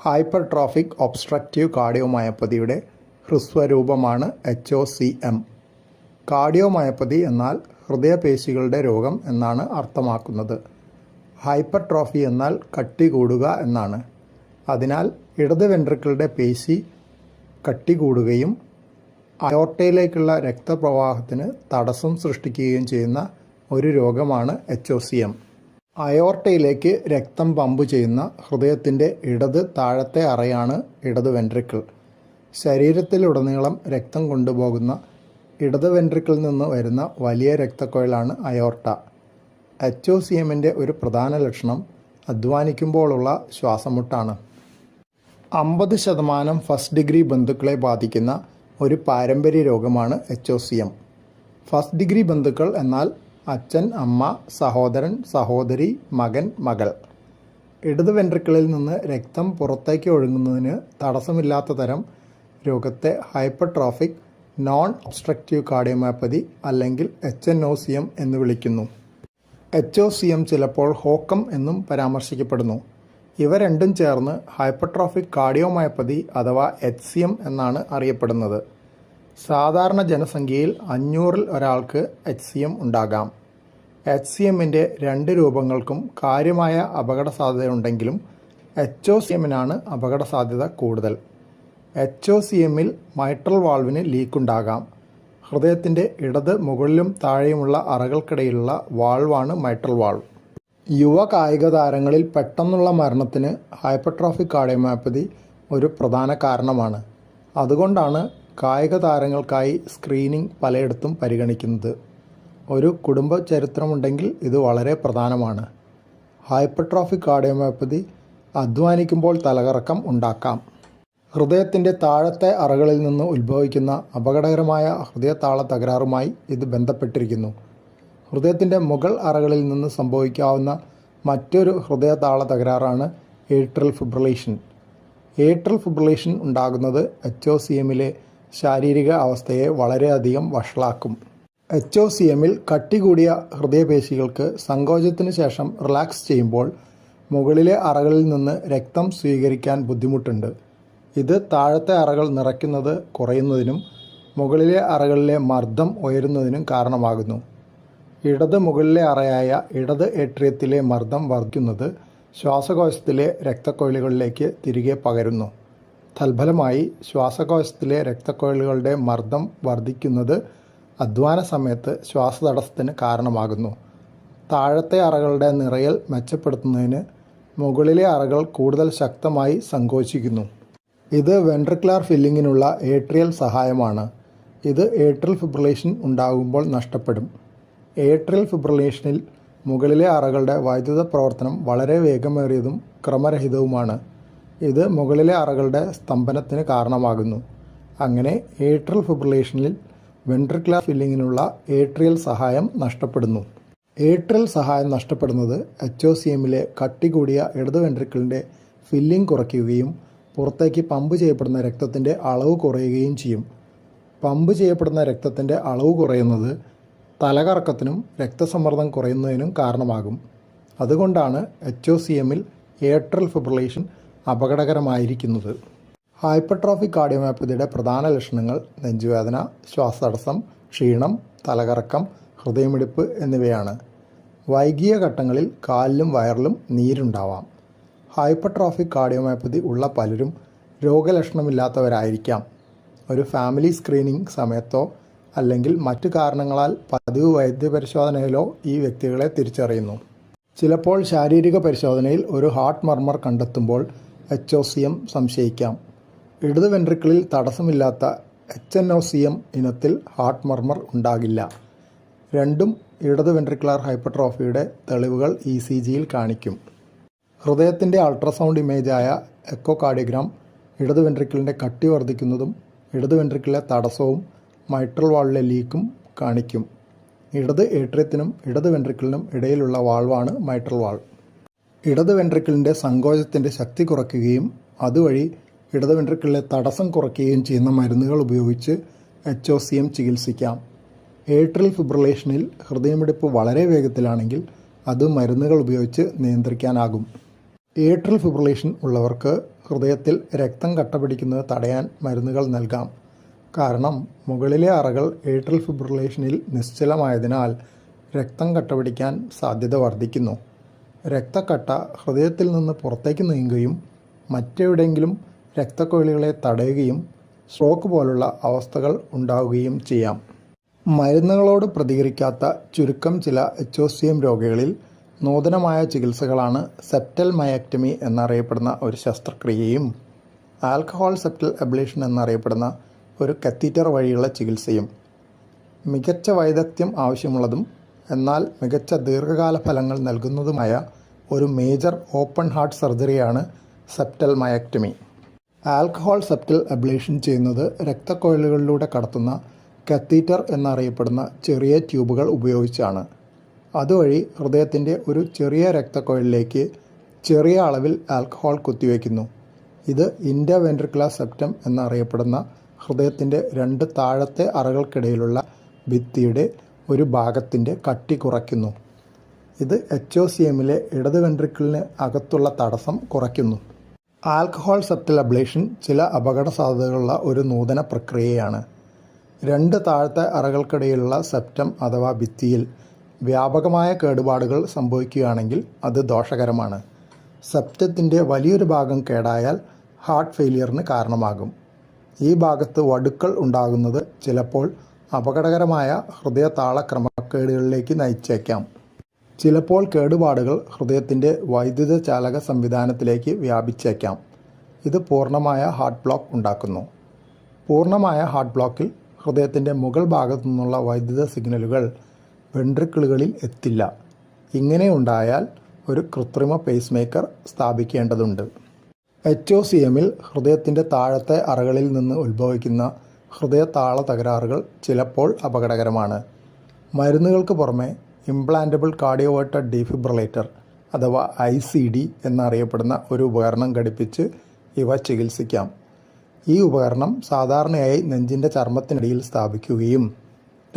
Hypertrophic obstructive കാർഡിയോമയോപ്പതിയുടെ ഹ്രസ്വരൂപമാണ് H O C M cardiomyopathy എന്നാൽ ഹൃദയപേശികളുടെ രോഗം എന്നാണ് അർത്ഥമാക്കുന്നത്. ഹൈപ്പർ ട്രോഫി എന്നാൽ കട്ടി കൂടുക എന്നാണ്. അതിനാൽ ഇടത് വെൻട്രിക്കിളുടെ പേശി കട്ടി കൂടുകയും അയോർട്ടയിലേക്കുള്ള രക്തപ്രവാഹത്തിന് തടസ്സം സൃഷ്ടിക്കുകയും ചെയ്യുന്ന ഒരു രോഗമാണ് എച്ച് ഒ സി എം അയോർട്ടയിലേക്ക് രക്തം പമ്പ് ചെയ്യുന്ന ഹൃദയത്തിന്റെ ഇടത് താഴത്തെ അറയാണ് ഇടത് വെൻട്രിക്കിൾ. ശരീരത്തിലുടനീളം രക്തം കൊണ്ടുപോകുന്ന ഇടത് വെൻട്രിക്കിളിൽ നിന്ന് വരുന്ന വലിയ രക്തക്കുഴലാണ് അയോർട്ട. എച്ച് ഒ സി എമ്മിന്റെ ഒരു പ്രധാന ലക്ഷണം അധ്വാനിക്കുമ്പോഴുള്ള ശ്വാസമുട്ടാണ്. അമ്പത് ശതമാനം ഫസ്റ്റ് ഡിഗ്രി ബന്ധുക്കളെ ബാധിക്കുന്ന ഒരു പാരമ്പര്യ രോഗമാണ് H O C M first degree ബന്ധുക്കൾ എന്നാൽ അച്ഛൻ അമ്മ സഹോദരൻ സഹോദരി മകൻ മകൾ. ഇടത് വെൻട്രിക്കിളിൽ നിന്ന് രക്തം പുറത്തേക്ക് ഒഴുകുന്നതിന് തടസ്സമില്ലാത്ത തരം രോഗത്തെ ഹൈപ്പർട്രോഫിക് നോൺ ഒബ്സ്ട്രക്റ്റീവ് കാർഡിയോമാപ്പതി അല്ലെങ്കിൽ H N O C M എന്ന് വിളിക്കുന്നു. എച്ച് ഒ സി എം ചിലപ്പോൾ ഹോക്കം എന്നും പരാമർശിക്കപ്പെടുന്നു. ഇവ രണ്ടും ചേർന്ന് ഹൈപ്പർട്രോഫിക് കാർഡിയോമയോപ്പതി അഥവാ എച്ച് സി എം എന്നാണ് അറിയപ്പെടുന്നത്. സാധാരണ ജനസംഖ്യയിൽ അഞ്ഞൂറിൽ ഒരാൾക്ക് എച്ച് സി എം ഉണ്ടാകാം. എച്ച് സി എമ്മിന്റെ രണ്ട് രൂപങ്ങൾക്കും കാര്യമായ അപകട സാധ്യതയുണ്ടെങ്കിലും എച്ച് ഒ സി എമ്മിനാണ് അപകട സാധ്യത കൂടുതൽ എച്ച് ഒ സി എമ്മിൽ മൈട്രൽ വാൾവിന് ലീക്കുണ്ടാകാം ഹൃദയത്തിന്റെ ഇടത് മുകളിലും താഴെയുമുള്ള അറകൾക്കിടയിലുള്ള വാൾവാണ് മൈട്രൽ വാൾവ് യുവ കായിക താരങ്ങളിൽ പെട്ടെന്നുള്ള മരണത്തിന് ഹൈപ്പർട്രോഫിക് കാർഡിയോമയോപ്പതി ഒരു പ്രധാന കാരണമാണ്. അതുകൊണ്ടാണ് കായിക താരങ്ങൾക്കായി സ്ക്രീനിംഗ് പലയിടത്തും പരിഗണിക്കുന്നത്. ഒരു കുടുംബ ചരിത്രമുണ്ടെങ്കിൽ ഇത് വളരെ പ്രധാനമാണ്. ഹൈപ്പർട്രോഫിക് കാർഡിയോമയോപ്പതി അധ്വാനിക്കുമ്പോൾ തലകറക്കം ഉണ്ടാക്കാം. ഹൃദയത്തിന്റെ താഴത്തെ അറകളിൽ നിന്ന് ഉത്ഭവിക്കുന്ന അപകടകരമായ ഹൃദയതാള തകരാറുമായി ഇത് ബന്ധപ്പെട്ടിരിക്കുന്നു. ഹൃദയത്തിന്റെ മുകൾ അറകളിൽ നിന്ന് സംഭവിക്കാവുന്ന മറ്റൊരു ഹൃദയതാള തകരാറാണ് ഏട്രൽ ഫിബ്രലേഷൻ ഏട്രൽ ഫിബ്രലേഷൻ ഉണ്ടാകുന്നത് എച്ച് ഒ സി എമ്മിലെ ശാരീരിക അവസ്ഥയെ വളരെയധികം വഷളാക്കും. എച്ച് ഒ സി എമ്മിൽ കട്ടി കൂടിയ ഹൃദയപേശികൾക്ക് സങ്കോചത്തിന് ശേഷം റിലാക്സ് ചെയ്യുമ്പോൾ മുകളിലെ അറകളിൽ നിന്ന് രക്തം സ്വീകരിക്കാൻ ബുദ്ധിമുട്ടുണ്ട്. ഇത് താഴത്തെ അറകൾ നിറയ്ക്കുന്നത് കുറയുന്നതിനും മുകളിലെ അറകളിലെ മർദ്ദം ഉയരുന്നതിനും കാരണമാകുന്നു. ഇടത് മുകളിലെ അറയായ ഇടത് ഏട്രിയത്തിലെ മർദ്ദം വർദ്ധിക്കുന്നത് ശ്വാസകോശത്തിലെ രക്തക്കൊഴലുകളിലേക്ക് തിരികെ പകരുന്നു. തൽഫലമായി ശ്വാസകോശത്തിലെ രക്തക്കൊഴലുകളുടെ മർദ്ദം വർദ്ധിക്കുന്നത് അധ്വാന സമയത്ത് ശ്വാസതടസ്സത്തിന് കാരണമാകുന്നു. താഴത്തെ അറകളുടെ നിറയൽ മെച്ചപ്പെടുത്തുന്നതിന് മുകളിലെ അറകൾ കൂടുതൽ ശക്തമായി സങ്കോചിക്കുന്നു ഇത് വെൻട്രിക്കുലാർ ഫില്ലിങ്ങിനുള്ള ഏട്രിയൽ സഹായമാണ്. ഇത് ഏട്രിയൽ ഫിബ്രിലേഷൻ ഉണ്ടാകുമ്പോൾ നഷ്ടപ്പെടും. ഏട്രിയൽ ഫിബ്രിലേഷനിൽ മുകളിലെ അറകളുടെ വൈദ്യുത പ്രവർത്തനം വളരെ വേഗമേറിയതും ക്രമരഹിതവുമാണ്. ഇത് മുകളിലെ അറകളുടെ സ്തംഭനത്തിന് കാരണമാകുന്നു. അങ്ങനെ ഏട്രൽ ഫിബ്രിലേഷനിൽ വെൻട്രിക്കുലാർ ഫില്ലിങ്ങിനുള്ള ഏട്രിയൽ സഹായം നഷ്ടപ്പെടുന്നു. ഏട്രിയൽ സഹായം നഷ്ടപ്പെടുന്നത് എച്ച് ഒ സി എമ്മിലെ കട്ടി കൂടിയ ഇടത് വെൻട്രിക്കിളിന്റെ ഫില്ലിംഗ് കുറയ്ക്കുകയും പുറത്തേക്ക് പമ്പ് ചെയ്യപ്പെടുന്ന രക്തത്തിന്റെ അളവ് കുറയുകയും ചെയ്യും. പമ്പ് ചെയ്യപ്പെടുന്ന രക്തത്തിന്റെ അളവ് കുറയുന്നത് തലകറക്കത്തിനും രക്തസമ്മർദ്ദം കുറയുന്നതിനും കാരണമാകും. അതുകൊണ്ടാണ് എച്ച് ഒ സി എമ്മിൽ ഏട്രൽ ഫിബ്രിലേഷൻ അപകടകരമായിരിക്കുന്നത്. ഹൈപ്പർട്രോഫിക് കാർഡിയോമയോപ്പതിയുടെ പ്രധാന ലക്ഷണങ്ങൾ നെഞ്ചുവേദന ശ്വാസതടസ്സം ക്ഷീണം തലകറക്കം ഹൃദയമിടിപ്പ് എന്നിവയാണ്. വൈകിയ ഘട്ടങ്ങളിൽ കാലിലും വയറിലും നീരുണ്ടാവാം. ഹൈപ്പർട്രോഫിക് കാർഡിയോമയോപ്പതി ഉള്ള പലരും രോഗലക്ഷണമില്ലാത്തവരായിരിക്കാം. ഒരു ഫാമിലി സ്ക്രീനിംഗ് സമയത്തോ അല്ലെങ്കിൽ മറ്റു കാരണങ്ങളാൽ പതിവ് വൈദ്യപരിശോധനയിലോ ഈ വ്യക്തികളെ തിരിച്ചറിയുന്നു. ചിലപ്പോൾ ശാരീരിക പരിശോധനയിൽ ഒരു ഹാർട്ട് മർമർ കണ്ടെത്തുമ്പോൾ എച്ച് ഒ സി എം സംശയിക്കാം. ഇടത് വെൻട്രിക്കിളിൽ തടസ്സമില്ലാത്ത H N O C M ഇനത്തിൽ ഹാർട്ട് മർമർ ഉണ്ടാകില്ല. രണ്ടും ഇടത് വെൻട്രിക്കുലാർ ഹൈപ്പർട്രോഫിയുടെ തെളിവുകൾ ഇ സി ജിയിൽ കാണിക്കും. ഹൃദയത്തിന്റെ അൾട്രാസൗണ്ട് ഇമേജായ എക്കോ കാർഡിയോഗ്രാം ഇടത് വെൻട്രിക്കിളിന്റെ കട്ടി വർദ്ധിക്കുന്നതും ഇടത് വെൻട്രിക്കിളിലെ തടസ്സവും മൈട്രൽ വാളിലെ ലീക്കും കാണിക്കും. ഇടത് ഏട്രിയത്തിനും ഇടത് വെൻട്രിക്കിളിനും ഇടയിലുള്ള വാൾവാണ് മൈട്രൽ വാൾവ് ഇടത് വെൻട്രിക്കിളിന്റെ സങ്കോചത്തിന്റെ ശക്തി കുറയ്ക്കുകയും അതുവഴി ഇടത് വെൻട്രിക്കിളിലെ തടസ്സം കുറയ്ക്കുകയും ചെയ്യുന്ന മരുന്നുകൾ ഉപയോഗിച്ച് എച്ച് ഒ സി എം ചികിത്സിക്കാം. ഏട്രൽ ഫിബ്രിലേഷനിൽ ഹൃദയമിടിപ്പ് വളരെ വേഗത്തിലാണെങ്കിൽ അത് മരുന്നുകൾ ഉപയോഗിച്ച് നിയന്ത്രിക്കാനാകും. ഏട്രൽ ഫിബ്രിലേഷൻ ഉള്ളവർക്ക് ഹൃദയത്തിൽ രക്തം കട്ട പിടിക്കുന്നത് തടയാൻ മരുന്നുകൾ നൽകാം. കാരണം മുകളിലെ അറകൾ ഏട്രൽ ഫിബ്രിലേഷനിൽ നിശ്ചലമായതിനാൽ രക്തം കട്ടപിടിക്കാൻ സാധ്യത വർദ്ധിക്കുന്നു. രക്തക്കട്ട ഹൃദയത്തിൽ നിന്ന് പുറത്തേക്ക് നീങ്ങുകയും മറ്റെവിടെയെങ്കിലും രക്തക്കൊഴലുകളെ തടയുകയും സ്ട്രോക്ക് പോലുള്ള അവസ്ഥകൾ ഉണ്ടാവുകയും ചെയ്യാം. മരുന്നുകളോട് പ്രതികരിക്കാത്ത ചുരുക്കം ചില എച്ച് ഒ സി എം രോഗികളിൽ നൂതനമായ ചികിത്സകളാണ് സെപ്റ്റൽ മയക്ടമി എന്നറിയപ്പെടുന്ന ഒരു ശസ്ത്രക്രിയയും ആൽക്കഹോൾ സെപ്റ്റൽ അബ്ലേഷൻ എന്നറിയപ്പെടുന്ന ഒരു കത്തീറ്റർ വഴിയുള്ള ചികിത്സയും. മികച്ച വൈദഗ്ധ്യം ആവശ്യമുള്ളതും എന്നാൽ മികച്ച ദീർഘകാല ഫലങ്ങൾ നൽകുന്നതുമായ ഒരു major open heart സർജറിയാണ് septal myectomy. Alcohol septal ablation ചെയ്യുന്നത് രക്തക്കൊഴലുകളിലൂടെ കടത്തുന്ന കത്തീറ്റർ എന്നറിയപ്പെടുന്ന ചെറിയ ട്യൂബുകൾ ഉപയോഗിച്ചാണ്. അതുവഴി ഹൃദയത്തിന്റെ ഒരു ചെറിയ രക്തക്കൊഴലിലേക്ക് ചെറിയ അളവിൽ ആൽക്കഹോൾ കുത്തിവെക്കുന്നു. ഇത് ഇൻഡവെൻട്രിക്കുലർ സെപ്റ്റം എന്നറിയപ്പെടുന്ന ഹൃദയത്തിന്റെ രണ്ട് താഴത്തെ അറകൾക്കിടയിലുള്ള ഭിത്തിയുടെ ഒരു ഭാഗത്തിന്റെ കട്ടി കുറയ്ക്കുന്നു. ഇത് എച്ച് ഒ സി എമ്മിലെ ഇടത് വെൻട്രിക്കിളിന് അകത്തുള്ള തടസ്സം കുറയ്ക്കുന്നു. ആൽക്കഹോൾ സെപ്റ്റൽ അബ്ലേഷൻ ചില അപകട സാധ്യതകളുള്ള ഒരു നൂതന പ്രക്രിയയാണ്. രണ്ട് താഴത്തെ അറകൾക്കിടയിലുള്ള സെപ്റ്റം അഥവാ ഭിത്തിയിൽ വ്യാപകമായ കേടുപാടുകൾ സംഭവിക്കുകയാണെങ്കിൽ അത് ദോഷകരമാണ്. സെപ്റ്റത്തിന്റെ വലിയൊരു ഭാഗം കേടായാൽ ഹാർട്ട് ഫെയിലിയറിന് കാരണമാകും. ഈ ഭാഗത്ത് വടുക്കൾ ഉണ്ടാകുന്നത് ചിലപ്പോൾ അപകടകരമായ ഹൃദയ താളക്രമക്കേടുകളിലേക്ക് നയിച്ചേക്കാം. ചിലപ്പോൾ കേടുപാടുകൾ ഹൃദയത്തിന്റെ വൈദ്യുത ചാലക സംവിധാനത്തിലേക്ക് വ്യാപിച്ചേക്കാം. ഇത് പൂർണമായ ഹാർട്ട് ബ്ലോക്ക് ഉണ്ടാക്കുന്നു. പൂർണമായ ഹാർട്ട് ബ്ലോക്കിൽ ഹൃദയത്തിന്റെ മുകൾ ഭാഗത്തു നിന്നുള്ള വൈദ്യുത സിഗ്നലുകൾ വെൻട്രിക്കിളുകളിൽ എത്തില്ല. ഇങ്ങനെ ഉണ്ടായാൽ ഒരു കൃത്രിമ പേസ് മേക്കർ സ്ഥാപിക്കേണ്ടതുണ്ട് എച്ച് ഒ സി എമ്മിൽ ഹൃദയത്തിന്റെ താഴത്തെ അറകളിൽ നിന്ന് ഉത്ഭവിക്കുന്ന ഹൃദയതാള തകരാറുകൾ ചിലപ്പോൾ അപകടകരമാണ്. മരുന്നുകൾക്ക് പുറമെ ഇംപ്ലാന്റബിൾ കാർഡിയോവേർട്ടർ ഡീഫിബ്രിലേറ്റർ അഥവാ ഐ സി ഡി എന്നറിയപ്പെടുന്ന ഒരു ഉപകരണം ഘടിപ്പിച്ച് ഇവ ചികിത്സിക്കാം. ഈ ഉപകരണം സാധാരണയായി നെഞ്ചിന്റെ ചർമ്മത്തിനടിയിൽ സ്ഥാപിക്കുകയും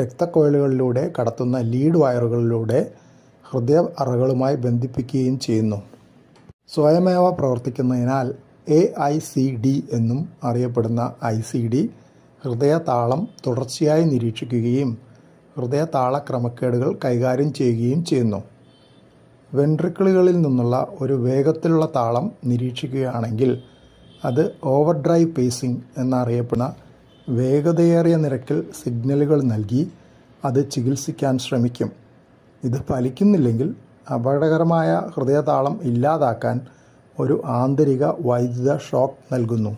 രക്തക്കൊഴലുകളിലൂടെ കടത്തുന്ന ലീഡ് വയറുകളിലൂടെ ഹൃദയ അറകളുമായി ബന്ധിപ്പിക്കുകയും ചെയ്യുന്നു. സ്വയമേവ പ്രവർത്തിക്കുന്നതിനാൽ എ ഐ സി ഡി എന്നും അറിയപ്പെടുന്ന ഐ സി ഡി ഹൃദയതാളം തുടർച്ചയായി നിരീക്ഷിക്കുകയും ഹൃദയതാള ക്രമക്കേടുകൾ കൈകാര്യം ചെയ്യുകയും ചെയ്യുന്നു. വെൻട്രിക്കിളുകളിൽ നിന്നുള്ള ഒരു വേഗത്തിലുള്ള താളം നിരീക്ഷിക്കുകയാണെങ്കിൽ അത് ഓവർഡ്രൈവ് പേസിംഗ് എന്നറിയപ്പെടുന്ന വേഗതയേറിയ നിരക്കിൽ സിഗ്നലുകൾ നൽകി അത് ചികിത്സിക്കാൻ ശ്രമിക്കും. ഇത് ഫലിക്കുന്നില്ലെങ്കിൽ അപകടകരമായ ഹൃദയതാളം ഇല്ലാതാക്കാൻ ഒരു ആന്തരിക വൈദ്യുത ഷോക്ക് നൽകുന്നു.